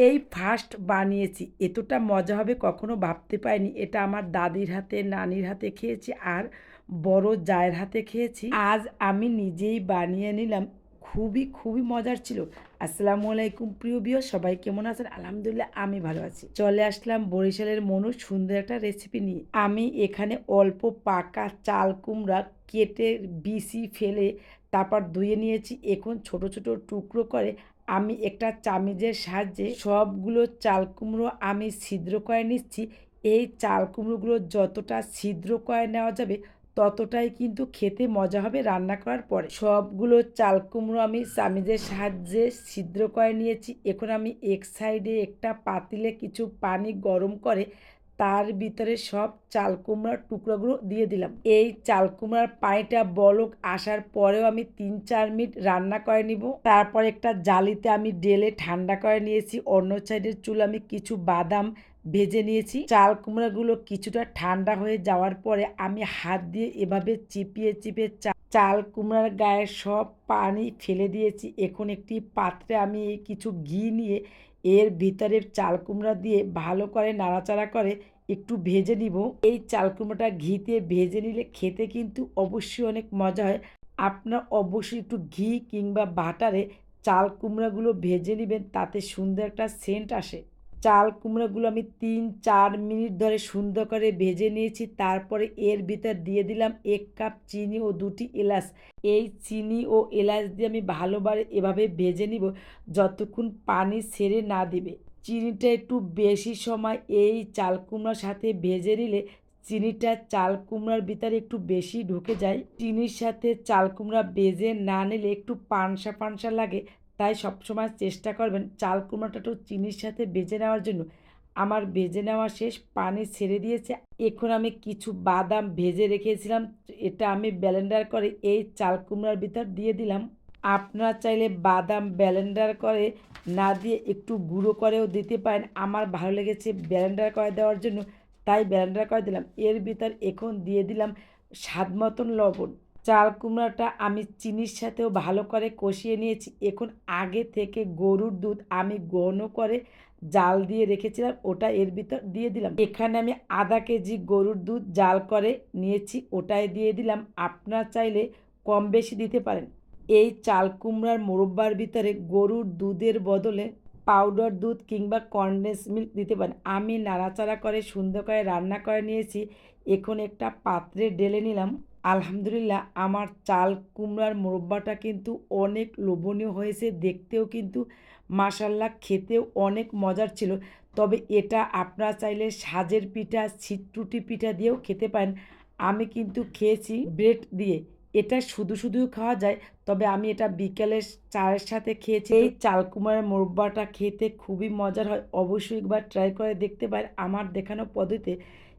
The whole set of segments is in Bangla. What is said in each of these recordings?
এই ফার্স্ট বানিয়েছি। এতটা মজা হবে কখনো ভাবতে পারিনি। এটা আমার দাদির হাতে, নানির হাতে খেয়েছি আর বড় জায়ের হাতে খেয়েছি। আজ আমি নিজেই বানিয়ে নিলাম। খুবই খুবই মজার ছিল। আসসালামু আলাইকুম প্রিয় বিয় সবাই কেমন আছেন? আলহামদুলিল্লাহ, আমি ভালো আছি। চলে আসলাম বরিশালের মনু সুন্দর একটা রেসিপি নিয়ে। আমি এখানে অল্প পাকা চাল কুমড়া কেটে বিসি ফেলে, তারপর ধুয়ে নিয়েছি। এখন ছোট ছোট টুকরো করে আমি একটা চামিজের সাহায্যে সবগুলো চাল কুমড়ো আমি ছিদ্র করে নিচ্ছি। এই চাল কুমড়োগুলো যতটা ছিদ্র করে নেওয়া যাবে, ততটাই কিন্তু খেতে মজা হবে রান্না করার পরে। সবগুলো চাল কুমড়ো আমি চামিজের সাহায্যে ছিদ্র করে নিয়েছি। এখন আমি এক সাইডে একটা পাতিলে কিছু পানি গরম করে তার ভিতরে সব চাল কুমড়ার টুকরোগুলো দিয়ে দিলাম। এই চাল কুমড়ার পানিটা বলক আসার পরেও আমি তিন চার মিনিট রান্না করে নিব। তারপর একটা জালিতে আমি ডেলে ঠান্ডা করে নিয়েছি। অন্য সাইডের চুল আমি কিছু বাদাম ভেজে নিয়েছি। চাল কুমড়াগুলো কিছুটা ঠান্ডা হয়ে যাওয়ার পরে আমি হাত দিয়ে এভাবে চিপিয়ে চিপিয়ে চাল কুমড়ার গায়ে সব পানি ফেলে দিয়েছি। এখন একটি পাত্রে আমি কিছু ঘি নিয়ে এর ভিতরে চাল কুমড়া দিয়ে ভালো করে নাড়াচাড়া করে একটু ভেজে নিব। এই চাল কুমড়োটা ঘিতে ভেজে নিলে খেতে কিন্তু অবশ্যই অনেক মজা হয়। আপনার অবশ্যই একটু ঘি কিংবা বাটারে চাল কুমড়াগুলো ভেজে নেবেন, তাতে সুন্দর একটা সেন্ট আসে। চাল কুমড়োগুলো আমি তিন, চার মিনিট ধরে সুন্দর করে ভেজে নিয়েছি। তারপরে এর ভিতর দিয়ে দিলাম এক কাপ চিনি ও দুটি এলাচ। এই চিনি ও এলাচ দিয়ে আমি ভালোভাবে এভাবে ভেজে নিব যতক্ষণ পানি ছেড়ে না দিবে। চিনিটা একটু বেশি সময় এই চাল কুমড়ার সাথে ভেজে নিলে চিনিটা চাল কুমড়ার ভিতরে একটু বেশি ঢুকে যায়। চিনির সাথে চাল কুমড়া বেজে না নিলে একটু পানসা পানসা লাগে। তাই সবসময় চেষ্টা করবেন চাল কুমড়োটা একটু চিনির সাথে বেজে নেওয়ার জন্য। আমার ভেজে নেওয়া শেষ, পানি ছেড়ে দিয়েছে। এখন আমি কিছু বাদাম ভেজে রেখেছিলাম, এটা আমি ব্যালেন্ডার করে এই চাল কুমড়ার ভিতর দিয়ে দিলাম। আপনারা চাইলে বাদাম ব্যালেন্ডার করে না দিয়ে একটু গুঁড়ো করেও দিতে পারেন। আমার ভালো লেগেছে ব্যালেন্ডার করে দেওয়ার জন্য, তাই ব্যালেন্ডার করে দিলাম। এর ভিতর এখন দিয়ে দিলাম স্বাদ মতন লবণ। চাল কুমড়াটা আমি চিনির সাথেও ভালো করে কষিয়ে নিয়েছি। এখন আগে থেকে গরুর দুধ আমি ঘন করে জাল দিয়ে রেখেছিলাম, ওটা এর ভিতর দিয়ে দিলাম। এখানে আমি আধা কেজি গরুর দুধ জাল করে নিয়েছি, ওটাই দিয়ে দিলাম। আপনারা চাইলে কম বেশি দিতে পারেন। এই চাল কুমড়ার মোরব্বার ভিতরে গরুর দুধের বদলে পাউডার দুধ কিংবা কনডেন্স মিল্ক দিতে পারেন। আমি নাড়াচাড়া করে সুন্দর করে রান্না করে নিয়েছি। এখন একটা পাত্রে ঢেলে নিলাম। আলহামদুলিল্লাহ, আমার চাল কুমড়ার মোরব্বাটা কিন্তু অনেক লোভনীয় হয়েছে, দেখতেও কিন্তু মাসাল্লাহ খেতেও অনেক মজার ছিল। তবে এটা আপনারা চাইলে সাজের পিঠা ছিট্টুটি পিঠা দিয়েও খেতে পারেন। আমি কিন্তু খেয়েছি ব্রেড দিয়ে। এটা শুধু শুধুও খাওয়া যায়, তবে আমি এটা বিকেলে চায়ের সাথে খেয়েছি। এই চালকুমারের মোরব্বাটা খেতে খুবই মজার হয়। অবশ্যই একবার ট্রাই করে দেখতে পারেন। আমার দেখানো পদ্ধতিতে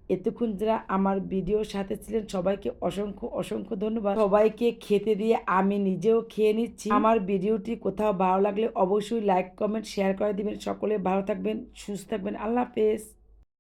এতক্ষণ যারা আমার ভিডিওর সাথে ছিলেন, সবাইকে অসংখ্য অসংখ্য ধন্যবাদ। সবাইকে খেতে দিয়ে আমি নিজেও খেয়ে নিচ্ছি। আমার ভিডিওটি কোথাও ভালো লাগলে অবশ্যই লাইক কমেন্ট শেয়ার করে দিবেন। সকলে ভালো থাকবেন, সুস্থ থাকবেন। আল্লাহ হাফেজ।